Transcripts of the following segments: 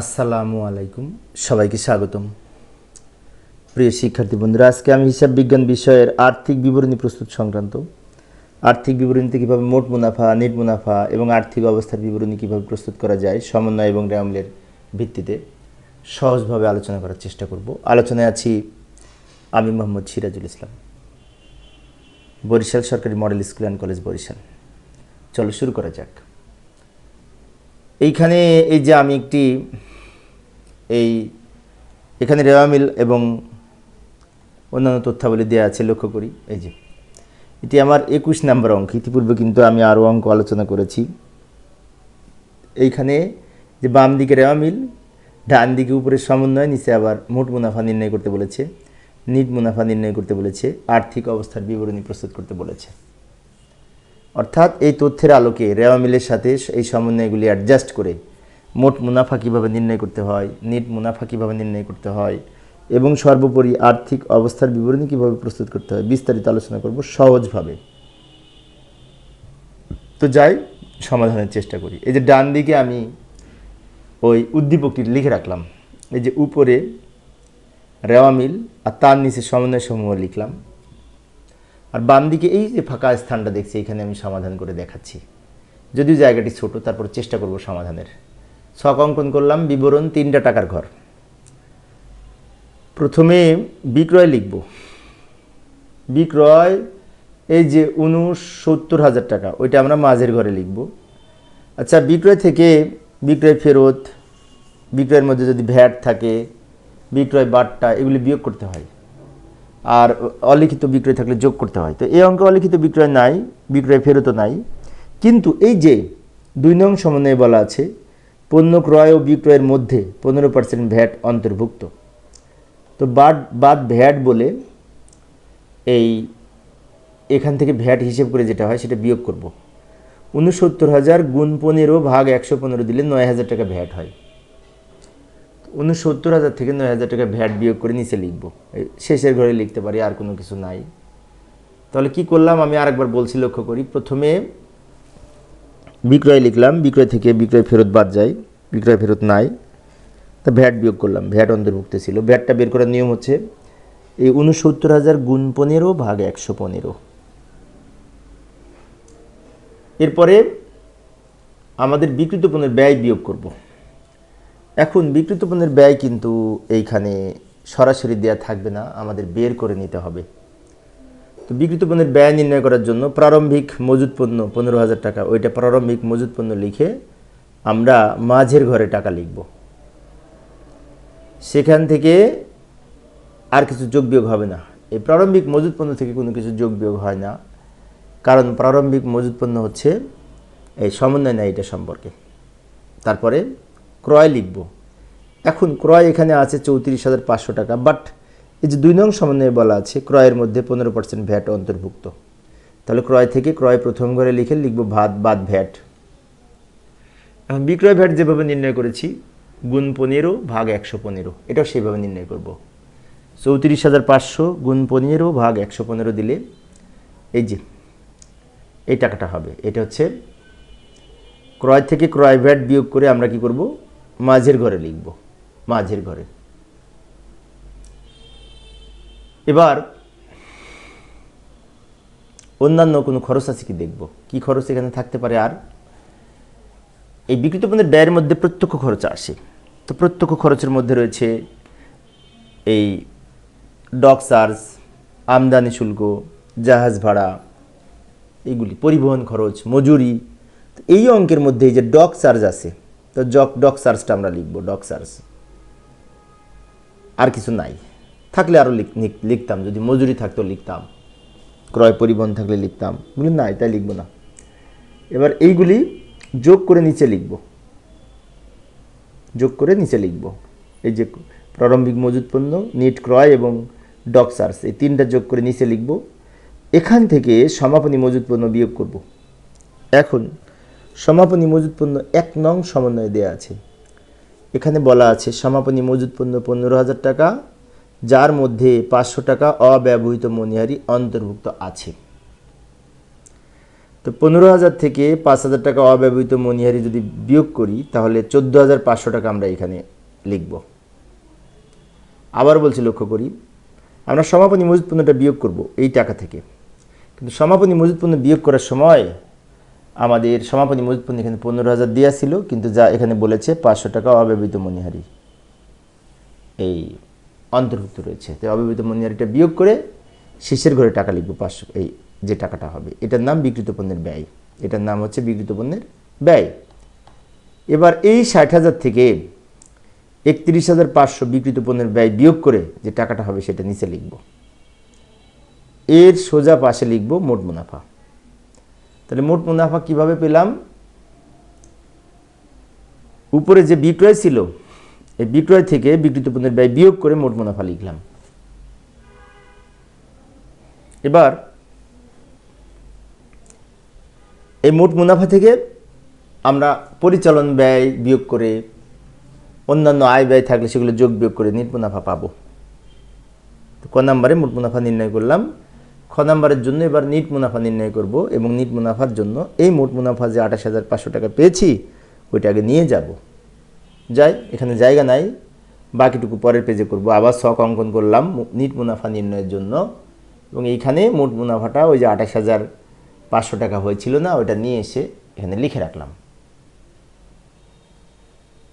আসসালামু আলাইকুম, সবাইকে স্বাগতম। প্রিয় শিক্ষার্থী বন্ধুরা, আজকে আমি হিসাব বিজ্ঞান বিষয়ের আর্থিক বিবরণী প্রস্তুত সংক্রান্ত। আর্থিক বিবরণীতে কীভাবে মোট মুনাফা নেট মুনাফা এবং আর্থিক অবস্থার বিবরণী কীভাবে প্রস্তুত করা যায়, সমন্বয় এবং র্যামলের ভিত্তিতে সহজভাবে আলোচনা করার চেষ্টা করব। আলোচনায় আছি আমি মোহাম্মদ সিরাজুল ইসলাম, বরিশাল সরকারি model school and college Barishal. চলো শুরু করা যাক। এইখানে এই যে আমি একটি এই এখানে রেওয়া মিল এবং অন্যান্য তথ্যাবলী দেওয়া আছে, লক্ষ্য করি। এই যে, এটি আমার একুশ নাম্বার অঙ্ক। ইতিপূর্বে কিন্তু আমি আরও অঙ্ক আলোচনা করেছি। এইখানে যে বাম দিকে রেওয়া মিল, ডান দিকে উপরে সমন্বয়, নিচে আবার মোট মুনাফা নির্ণয় করতে বলেছে, নিট মুনাফা নির্ণয় করতে বলেছে, আর্থিক অবস্থার বিবরণী প্রস্তুত করতে বলেছে। অর্থাৎ এই তথ্যের আলোকে রেওয়া মিলের সাথে এই সমন্বয়গুলি অ্যাডজাস্ট করে মোট মুনাফা কীভাবে নির্ণয় করতে হয় নিট মুনাফা কীভাবে নির্ণয় করতে হয় এবং সর্বোপরি আর্থিক অবস্থার বিবরণী কীভাবে প্রস্তুত করতে হয় বিস্তারিত আলোচনা করব সহজভাবে। তো যাই, সমাধানের চেষ্টা করি। এই যে ডান দিকে আমি ওই উদ্দীপকটি লিখে রাখলাম। এই যে উপরে রেওয়া মিল আর তার নিচে সমন্বয় সমূহ লিখলাম। আর বাম দিকে এই যে ফাঁকা স্থানটা দেখছি, এখানে আমি সমাধান করে দেখাচ্ছি। যদিও জায়গাটি ছোট, তারপর চেষ্টা করব সমাধানের। ছক অঙ্কন করলাম, বিবরণ তিনটা টাকার ঘর। প্রথমে বিক্রয় লিখব। বিক্রয়, এই যে উনসত্তর হাজার টাকা, ওইটা আমরা মাঝের ঘরে লিখব। আচ্ছা বিক্রয় থেকে বিক্রয় ফেরত, বিক্রয়ের মধ্যে যদি ভ্যাট থাকে, বিক্রয় বাট্টা, এগুলি বিয়োগ করতে হয়। আর অলিখিত বিক্রয় থাকলে যোগ করতে হয়। তো এই অঙ্কে অলিখিত বিক্রয় নাই, বিক্রয় ফেরতও নাই। কিন্তু এই যে দুই নং সমন্বয়ে বলা আছে, পণ্য ক্রয় ও বিক্রয়ের মধ্যে পনেরো পার্সেন্ট ভ্যাট অন্তর্ভুক্ত। তো বাদ বাদ ভ্যাট বলে এই এখান থেকে ভ্যাট হিসেব করে যেটা হয় সেটা বিয়োগ করব। উনসত্তর হাজার গুণ পনেরো ভাগ একশো পনেরো দিলে নয় হাজার টাকা ভ্যাট হয়। উনসত্তর হাজার থেকে নয় হাজার টাকা ভ্যাট বিয়োগ করে নিচে লিখব। শেষের ঘরে লিখতে পারি, আর কোনো কিছু নাই। তাহলে কি করলাম? আমি আরেকবার বলছি, লক্ষ্য করি। প্রথমে বিক্রয় লিখলাম। বিক্রয় থেকে বিক্রয় ফেরত বাদ যায় বিক্রয় ফেরত নাই। তা ভ্যাট বিয়োগ করলাম। ভ্যাট অন্তর্ভুক্ত ছিল। ভ্যাটটা বের করার নিয়ম হচ্ছে, এই উনসত্তর হাজার গুণ পনেরো ভাগ একশো পনেরো। এরপরে আমাদের বিকৃত পণ্যের ব্যয় বিয়োগ করব। এখন বিকৃত পণ্যের ব্যয় কিন্তু এইখানে সরাসরি দেয়া থাকবে না, আমাদের বের করে নিতে হবে। তো বিকৃত পণ্যের ব্যয় নির্ণয় করার জন্য প্রারম্ভিক মজুত পণ্য পনেরো হাজার টাকা, ওইটা প্রারম্ভিক মজুত পণ্য লিখে আমরা মাঝের ঘরে টাকা লিখব। সেখান থেকে আর কিছু যোগ বিয়োগ হবে না। এই প্রারম্ভিক মজুত পণ্য থেকে কোনো কিছু যোগ বিয়োগ হয় না, কারণ প্রারম্ভিক মজুত পণ্য হচ্ছে এই সমন্বয় নেয় এটা সম্পর্কে। তারপরে ক্রয় লিখব। এখন ক্রয় এখানে আছে চৌত্রিশ হাজার পাঁচশো টাকা বাট এই যে দুই নং সমন্বয়ে বলা আছে, ক্রয়ের মধ্যে পনেরো পার্সেন্ট ভ্যাট অন্তর্ভুক্ত। তাহলে ক্রয় থেকে ক্রয় প্রথম ঘরে লিখে লিখব ভাত, বাদ ভ্যাট এখন বিক্রয় ভ্যাট যেভাবে নির্ণয় করেছি, গুণ পনেরো ভাগ একশো পনেরো, এটাও সেইভাবে নির্ণয় করব। চৌত্রিশ হাজার পাঁচশো গুণ পনেরো ভাগ একশো পনেরো দিলে এই যে, এই টাকাটা হবে। এটা হচ্ছে ক্রয় থেকে ক্রয় ভ্যাট বিয়োগ করে আমরা কি করব? মাঝের ঘরে লিখব, মাঝের ঘরে। এবার অন্যান্য কোনো খরচ আছে কি দেখব? কি খরচ এখানে থাকতে পারে? আর এই বিকৃত পণ্যের ব্যয়ের মধ্যে প্রত্যক্ষ খরচ আসে। তো প্রত্যক্ষ খরচের মধ্যে রয়েছে এই ডক চার্জ, আমদানি শুল্ক, জাহাজ ভাড়া এইগুলি পরিবহন খরচ, মজুরি। এই অঙ্কের মধ্যে যে ডক চার্জ আছে তো জক ডক চার্জটা আমরা লিখব ডক চার্জ আর কিছু নাই। থাকলে আরও লিখতাম, যদি মজুরি থাকতো লিখতাম। ক্রয় পরিবহন থাকলে লিখতাম। এগুলি নাই, তাই লিখব না। এবার এইগুলি যোগ করে নিচে লিখব। যোগ করে নিচে লিখব। এই যে প্রারম্ভিক মজুত পণ্য, নিট ক্রয় এবং ডক চার্জ এই তিনটা যোগ করে নিচে লিখব। এখান থেকে সমাপনী মজুত পণ্য বিয়োগ করব। এখন সমাপনী মজুত পণ্য এক নং সমন্বয়ে দেওয়া আছে। এখানে বলা আছে, সমাপনী মজুত পণ্য পনেরো হাজার টাকা, যার মধ্যে পাঁচশো টাকা অব্যবহৃত মনিহারি অন্তর্ভুক্ত আছে। তো পনেরো হাজার থেকে পাঁচ হাজার টাকা অব্যবহৃত মনিহারি যদি বিয়োগ করি, তাহলে চোদ্দ হাজার পাঁচশো টাকা আমরা এখানে লিখব। আবার বলছি লক্ষ্য করি, আমরা সমাপনী মজুদ পণ্যটা বিয়োগ করব এই টাকা থেকে। কিন্তু সমাপনী মজুদ পণ্য বিয়োগ করার সময় আমাদের সমাপনী মজুদ এখানে পনেরো হাজার দেওয়া ছিল, কিন্তু যা এখানে বলেছে পাঁচশো টাকা অব্যবহৃত মনিহারি এই অন্তর্ভুক্ত রয়েছে। তো অব্যবহৃত মনিহারিটা বিয়োগ করে শেষের ঘরে টাকা লিখব পাঁচশো, এই যে টাকাটা হবে। এটার নাম বিকৃত পণ্যের ব্যয়। এটার নাম হচ্ছে বিকৃত পণ্যের ব্যয়। এবার এই ষাট হাজার থেকে একত্রিশ হাজার পাঁচশো বিকৃত পণ্যের ব্যয় বিয়োগ করে যে টাকাটা হবে সেটা নিচে লিখব। এর সোজা পাশে লিখব মোট মুনাফা। তাহলে মোট মুনাফা কীভাবে পেলাম? উপরে যে বিক্রয় ছিল, এই বিক্রয় থেকে বিকৃত পণ্যের ব্যয় বিয়োগ করে মোট মুনাফা লিখলাম। এবার, এই মোট মুনাফা থেকে আমরা পরিচালন ব্যয় বিয়োগ করে অন্যান্য আয় ব্যয় থাকলে সেগুলো যোগ বিয়োগ করে নিট মুনাফা পাবো। তো নাম্বারে মোট মুনাফা নির্ণয় করলাম? খ নাম্বারের জন্য এবার নিট মুনাফা নির্ণয় করব এবং নিট মুনাফার জন্য এই মোট মুনাফা যে আঠাশ হাজার পাঁচশো টাকা পেয়েছি, ওইটা আগে নিয়ে যাব। যাই, এখানে জায়গা নাই। বাকিটুকু পরের পেজে করব। আবার শখ অঙ্কন করলাম নিট মুনাফা নির্ণয়ের জন্য। এবং এইখানে মোট মুনাফাটা ওই যে আঠাশ হাজার পাঁচশো টাকা হয়েছিল না, ওইটা নিয়ে এসে এখানে লিখে রাখলাম।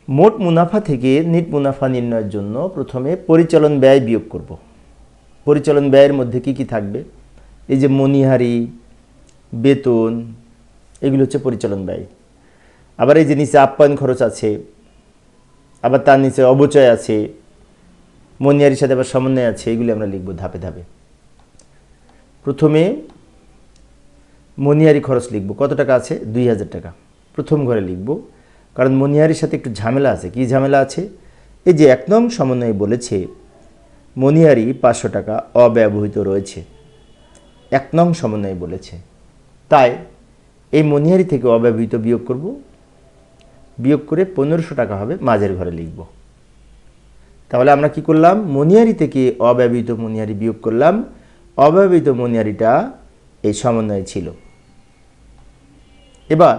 মোট মুনাফা থেকে নিট মুনাফা নির্ণয়ের জন্য প্রথমে পরিচালন ব্যয় বিয়োগ করব। পরিচালন ব্যয়ের মধ্যে কি কি থাকবে? এই যে মনিহারি বেতন, এগুলো হচ্ছে পরিচালন ব্যয়। আবার এই যে নিচে আপ্যায়ন খরচ আছে, আবার তার নিচে অবচয় আছে মনিহারির সাথে আবার সমন্বয় আছে, এগুলি আমরা লিখব ধাপে ধাপে। প্রথমে মনিহারি খরচ লিখব। কত টাকা আছে? দুই হাজার টাকা। প্রথম ঘরে লিখব। কারণ মনিহারির সাথে একটু ঝামেলা আছে। কি ঝামেলা আছে? এই যে এক নং সমন্বয়ে বলেছে মনিহারি পাঁচশো টাকা অব্যবহৃত রয়েছে। এক নং সমন্বয়ে বলেছে। তাই এই মনিহারি থেকে অব্যবহৃত বিয়োগ করব। বিয়োগ করে পনেরোশো টাকা হবে মাঝের ঘরে লিখব। তাহলে আমরা কি করলাম? মনিহারি থেকে অব্যবহৃত মনিহারি বিয়োগ করলাম। অব্যবহৃত মনিহারিটা এই সমন্বয়ে ছিল। এবার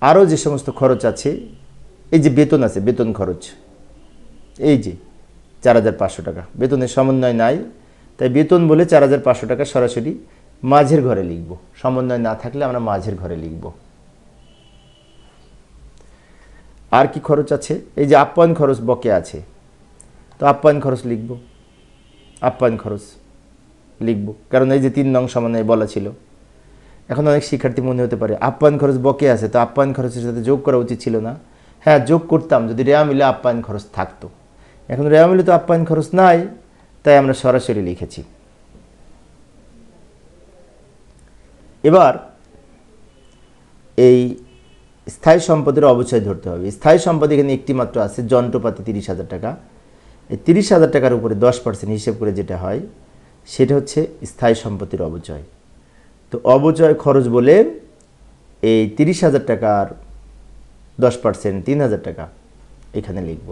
আরও যে সমস্ত খরচ আছে, এই যে বেতন আছে, বেতন খরচ, এই যে চার হাজার পাঁচশো টাকা। বেতনের সমন্বয় নাই। তাই বেতন বলে চার হাজার পাঁচশো টাকা সরাসরি মাঝের ঘরে লিখব। সমন্বয় না থাকলে আমরা মাঝের ঘরে লিখব। আর কি খরচ আছে? এই যে আপ্যায়ন খরচ বকে আছে। তো আপ্যায়ন খরচ লিখব। আপ্যায়ন খরচ লিখব। কারণ এই যে তিন নং সমন্বয়ে বলা ছিল। এখন অনেক শিক্ষার্থী মনে হতে পারে আপ্যায়ন খরচ বকে আছে, তো আপ্যায়ন খরচের সাথে যোগ করা উচিত ছিল না। হ্যাঁ যোগ করতাম যদি রেয়া মিলে আপ্যায়ন খরচ থাকতো। এখন রেয়া মিলে তো আপ্যায়ন খরচ নাই। তাই আমরা সরাসরি লিখেছি। এবার এই স্থায়ী সম্পদের অবচয় ধরতে হবে। স্থায়ী সম্পদ এখানে একটি মাত্র আছে, যন্ত্রপাতি তিরিশ হাজার টাকা। এই তিরিশ হাজার টাকার উপরে দশ পার্সেন্ট হিসেব করে যেটা হয়, সেটা হচ্ছে স্থায়ী সম্পত্তির অবচয়। তো অবচয় খরচ বলে এই তিরিশ হাজার টাকার দশ পার্সেন্ট তিন হাজার টাকা এখানে লিখব।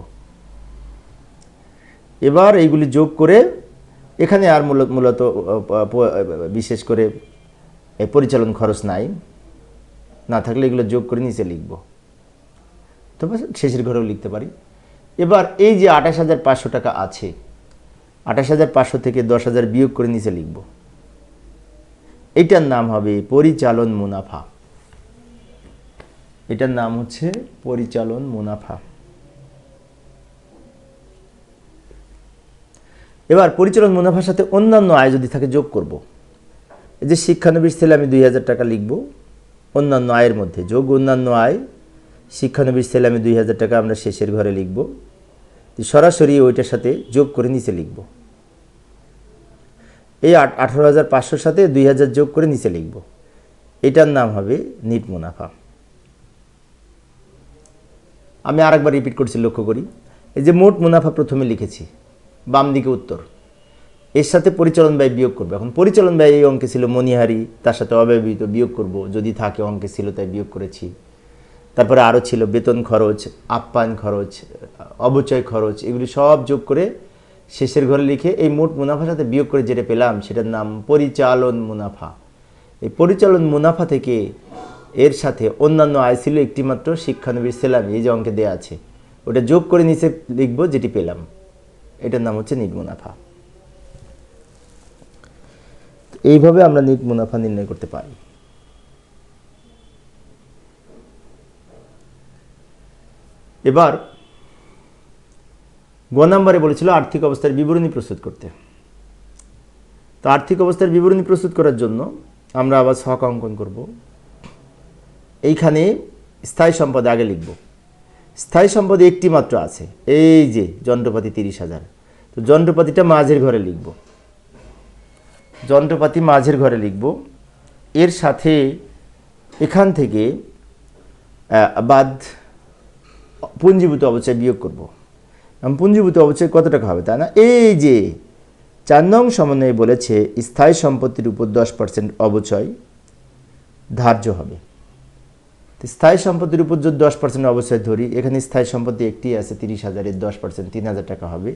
এবার এইগুলি যোগ করে এখানে আর মূলত মূলত বিশেষ করে পরিচালন খরচ নাই। না থাকলে এগুলো যোগ করে নিচে লিখব। তবে শেষের ঘরেও লিখতে পারি। এবার এই যে আঠাশ হাজার পাঁচশো টাকা আছে, আঠাশ হাজার পাঁচশো থেকে দশ হাজার বিয়োগ করে নিচে লিখব। এটার নাম হবে পরিচালন মুনাফা। এটার নাম হচ্ছে পরিচালন মুনাফা। এবার পরিচালন মুনাফার সাথে অন্যান্য আয় যদি থাকে যোগ করব। এই যে শিক্ষানবিশ ছেলে আমি দুই হাজার টাকা লিখব, অন্যান্য আয়ের মধ্যে যোগ অন্যান্য আয়, শিক্ষানবিশ ছেলে আমি দুই হাজার টাকা আমরা শেষের ঘরে লিখব। সরাসরি ওইটার সাথে যোগ করে নিচে লিখব। এই আঠারো হাজার পাঁচশোর সাথে দুই হাজার যোগ করে নিচে লিখব। এটার নাম হবে নিট মুনাফা। আমি আরেকবার রিপিট করছি, লক্ষ্য করি। এই যে মোট মুনাফা প্রথমে লিখেছি। বাম দিকে উত্তর। এর সাথে পরিচালন ব্যয় বিয়োগ করব। এখন পরিচালন ব্যয় এই অঙ্কে ছিল মনিহারি তার সাথে অব্যবহৃত বিয়োগ করব। যদি থাকে অঙ্কে ছিল তাই বিয়োগ করেছি। তারপরে আরও ছিল বেতন খরচ, আপ্যায়ন খরচ, অবচয় খরচ, এগুলি সব যোগ করে শেষের ঘরে লিখে এই মোট মুনাফার সাথে বিয়োগ করে যেটা পেলাম, সেটার নাম পরিচালন মুনাফা। এই পরিচালন মুনাফা থেকে এর সাথে অন্যান্য আয় ছিল একটিমাত্র শিক্ষানবীর সেলামি, এই যে অঙ্কে দেওয়া আছে। ওটা যোগ করে নিচে লিখব যেটি পেলাম। এটার নাম হচ্ছে নিট মুনাফা। এইভাবে আমরা নিট মুনাফা নির্ণয় করতে পারি। এবার গ নম্বরে বলেছিল আর্থিক অবস্থার বিবরণী প্রস্তুত করতে। তো আর্থিক অবস্থার বিবরণী প্রস্তুত করার জন্য আমরা আবার ছক অঙ্কন করব। এইখানে স্থায়ী সম্পদ আগে লিখব। স্থায়ী সম্পদ একটি মাত্র আছে। এই যে যন্ত্রপাতি তিরিশ হাজার। তো যন্ত্রপাতিটা মাঝের ঘরে লিখব। যন্ত্রপাতি মাঝের ঘরে লিখব। এর সাথে এখান থেকে বাদ পুঞ্জীভূত অবচয় বিয়োগ করব। পুঞ্জীভূত অবচয় কত টাকা হবে তা না? এই যে চার নং সমন্বয়ে বলেছে, স্থায়ী সম্পত্তির উপর দশ পার্সেন্ট অবচয় ধার্য হবে। তো স্থায়ী সম্পত্তির উপর যদি দশ পার্সেন্ট অবশ্যই ধরি, এখানে স্থায়ী সম্পত্তি একটি আছে তিরিশ হাজারের দশ পার্সেন্ট তিন হাজার টাকা হবে।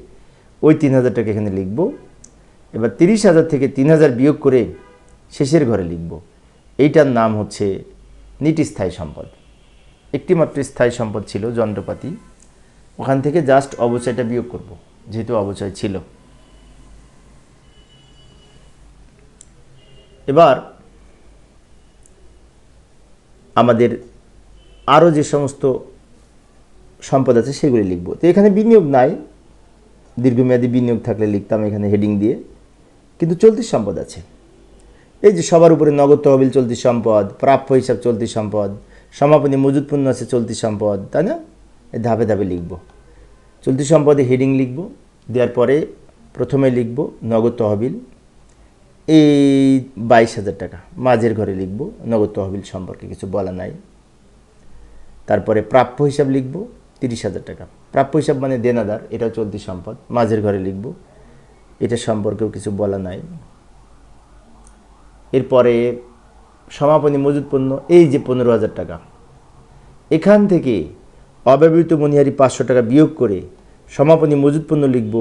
ওই তিন হাজার টাকা এখানে লিখব। এবার তিরিশ হাজার থেকে তিন হাজার বিয়োগ করে শেষের ঘরে লিখব। এইটার নাম হচ্ছে নিট স্থায়ী সম্পদ। একটি মাত্র স্থায়ী সম্পদ ছিল যন্ত্রপাতি। ওখান থেকে জাস্ট অবচয়টা বিয়োগ করব, যেহেতু অবচয় ছিল। এবার আমাদের আরও যে সমস্ত সম্পদ আছে সেগুলি লিখব। তো এখানে বিনিয়োগ নাই। দীর্ঘমেয়াদী বিনিয়োগ থাকলে লিখতাম এখানে হেডিং দিয়ে। কিন্তু চলতি সম্পদ আছে। এই যে সবার উপরে নগদ তহবিল চলতি সম্পদ, প্রাপ্য হিসাব চলতি সম্পদ, সমাপনী মজুদ আছে চলতি সম্পদ, তাই না? ধাপে ধাপে লিখব। চলতি সম্পদে হেডিং লিখব, দেওয়ার পরে প্রথমে লিখব নগদ তহবিল। এই বাইশ হাজার টাকা। মাঝের ঘরে লিখব নগদ তহবিল সম্পর্কে কিছু বলা নাই। তারপরে প্রাপ্য হিসাব লিখব, তিরিশ হাজার টাকা। প্রাপ্য হিসাব মানে দেনাদার, এটাও চলতি সম্পদ। মাঝের ঘরে লিখব, এটা সম্পর্কেও কিছু বলা নাই। এরপরে সমাপনী মজুদ পণ্য, এই যে পনেরো হাজার টাকা। এখান থেকে অব্যবহৃত মনিহারি পাঁচশো টাকা বিয়োগ করে সমাপনী মজুদ পণ্য লিখব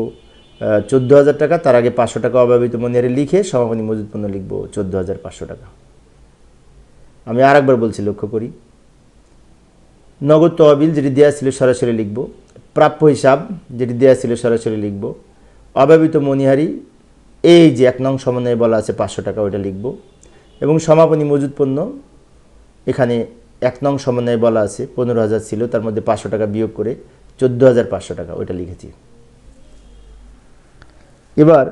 চোদ্দ হাজার টাকা। তার আগে পাঁচশো টাকা অব্যবহৃত মনিহারি লিখে সমাপনী মজুদ পণ্য লিখব, চোদ্দ হাজার পাঁচশো টাকা। আমি আর একবার বলছি, লক্ষ্য করি। নগদ তহবিল যেটি দেওয়া ছিল সরাসরি লিখব, প্রাপ্য হিসাব যেটি দেওয়া ছিল সরাসরি লিখব, অব্যবহৃত মনিহারি, এই যে এক নং সমন্বয়ে বলা আছে পাঁচশো টাকা ওইটা লিখব এবং সমাপনী মজুদ পণ্য, এখানে এক নং সমন্বয়ে বলা আছে পনেরো হাজার ছিল, তার মধ্যে পাঁচশো টাকা বিয়োগ করে চোদ্দ হাজার পাঁচশো টাকা ওইটা লিখেছি। এবার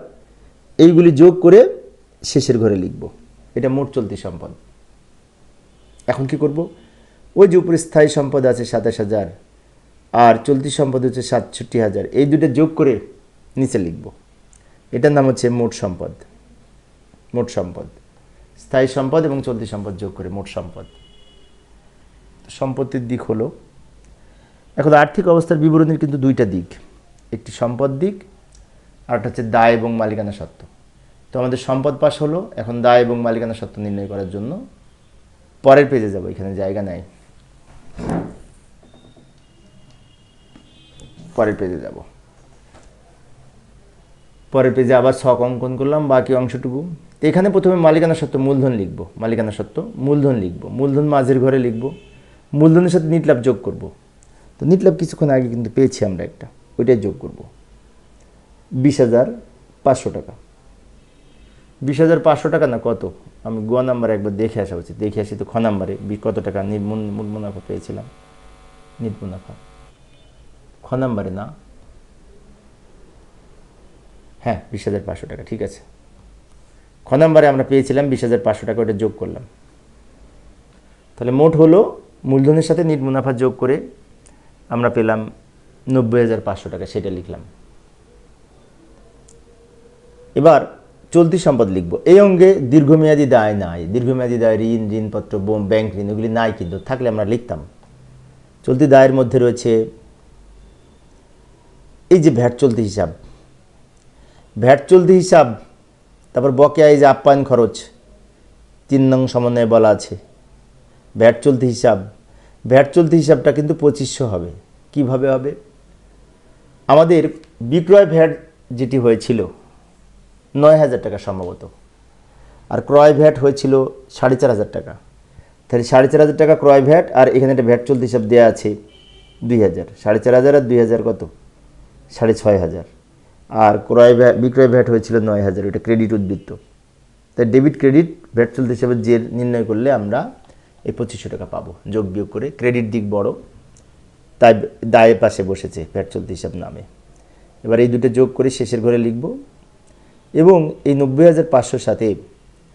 এইগুলি যোগ করে শেষের ঘরে লিখব। এটা মোট চলতি সম্পদ। এখন কি করব? ওই যে উপরে স্থায়ী সম্পদ আছে সাতাশ হাজার, আর চলতি সম্পদ হচ্ছে সাতষট্টি হাজার। এই দুটো যোগ করে নিচে লিখব। এটার নাম হচ্ছে মোট সম্পদ। মোট সম্পদ। স্থায়ী সম্পদ এবং চলতি সম্পদ যোগ করে মোট সম্পদ। সম্পত্তির দিক হলো, এখন আর্থিক অবস্থার বিবরণীর কিন্তু দুইটা দিক। একটি সম্পদ দিক আর একটা হচ্ছে দায় এবং মালিকানা সত্ত্ব। তো আমাদের সম্পদ পাশ হলো, এখন দায় এবং মালিকানা সত্ত্ব নির্ণয় করার জন্য। পরের পেজে যাব, এখানে জায়গা নাই। পরের পেজে যাব। পরের পেজে আবার ছক অঙ্কন করলাম, বাকি অংশটুকু। এখানে প্রথমে মালিকানা সত্ত্ব মূলধন লিখব, মালিকানা সত্ত্ব মূলধন লিখব, মূলধন মাঝের ঘরে লিখব, মূলধনের সাথে নিটলাভ যোগ করব। তো নিটলাভ কিছুক্ষণ আগে কিন্তু পেয়েছি আমরা একটা, ওইটাই যোগ করব। বিশ হাজার পাঁচশো টাকা। বিশ হাজার পাঁচশো টাকা না কত? আমি গোয়া নাম্বারে একবার দেখে আসা উচিত। দেখে আসি তো খ নাম্বারে কত টাকা নির্মূল মূল মুনাফা পেয়েছিলাম। নিট মুনাফা। খ নাম্বারে না হ্যাঁ বিশ হাজার পাঁচশো টাকা, ঠিক আছে। খ নাম্বারে আমরা পেয়েছিলাম বিশ হাজার পাঁচশো টাকা, ওটা যোগ করলাম। তাহলে মোট হলো মূলধনের সাথে নিট মুনাফা যোগ করে আমরা পেলাম নব্বই হাজার পাঁচশো টাকা, সেটা লিখলাম। এবার চলতি সম্পদ লিখব। এই অঙ্গে দীর্ঘমেয়াদী দায় নাই। দীর্ঘমেয়াদী দায় ঋণ, ঋণপত্র ব্যাংক ঋণ, এগুলি নাই কিন্তু, থাকলে আমরা লিখতাম। চলতি দায়ের মধ্যে রয়েছে এই যে ভ্যাট চলতি হিসাব, ভ্যাট চলতি হিসাব, তারপর বকেয়া এই যে আপ্যায়ন খরচ, তিন নং সমন্বয়ে বলা আছে। ভ্যাট চলতি হিসাব, ভ্যাট চলতি হিসাবটা কিন্তু পঁচিশশো হবে। কীভাবে হবে? আমাদের বিক্রয় ভ্যাট যেটি হয়েছিল, নয় হাজার টাকা সম্ভবত। আর ক্রয় ভ্যাট হয়েছিল সাড়ে চার হাজার টাকা। তাহলে সাড়ে চার হাজার টাকা ক্রয় ভ্যাট, আর এখানে একটা ভ্যাট চলতি হিসাব দেওয়া আছে দুই হাজার। সাড়ে চার হাজার আর দুই হাজার কত? সাড়ে ছয় হাজার। আর ক্রয় ভ্যাট বিক্রয় ভ্যাট হয়েছিল নয় হাজার ওটা ক্রেডিট উদ্বৃত্ত। তাই ডেবিট ক্রেডিট ভ্যাট চলতে হিসাবে যে নির্ণয় করলে আমরা এই পঁচিশশো টাকা পাবো। যোগ বিয়োগ করে ক্রেডিট দিক বড়, তাই দায়ের পাশে বসেছে ভ্যাট চলতি হিসাব নামে। এবার এই দুটো যোগ করে শেষের ঘরে লিখব। এবং এই নব্বই হাজার পাঁচশোর সাথে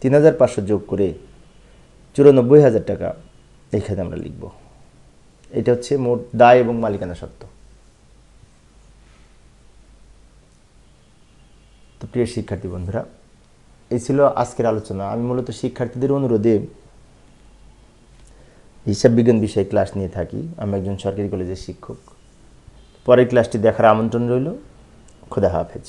তিন হাজার পাঁচশো যোগ করে চুরানব্বই হাজার টাকা এখানে আমরা লিখব। এটা হচ্ছে মোট দায় এবং মালিকানা সত্ত্ব তো প্রিয় শিক্ষার্থী বন্ধুরা, এই ছিল আজকের আলোচনা। আমি মূলত শিক্ষার্থীদের অনুরোধে হিসাব বিজ্ঞান বিষয়ে ক্লাস নিয়ে থাকি। আমি একজন সরকারি কলেজের শিক্ষক। পরের ক্লাসটি দেখার আমন্ত্রণ রইল। খোদা হাফেজ।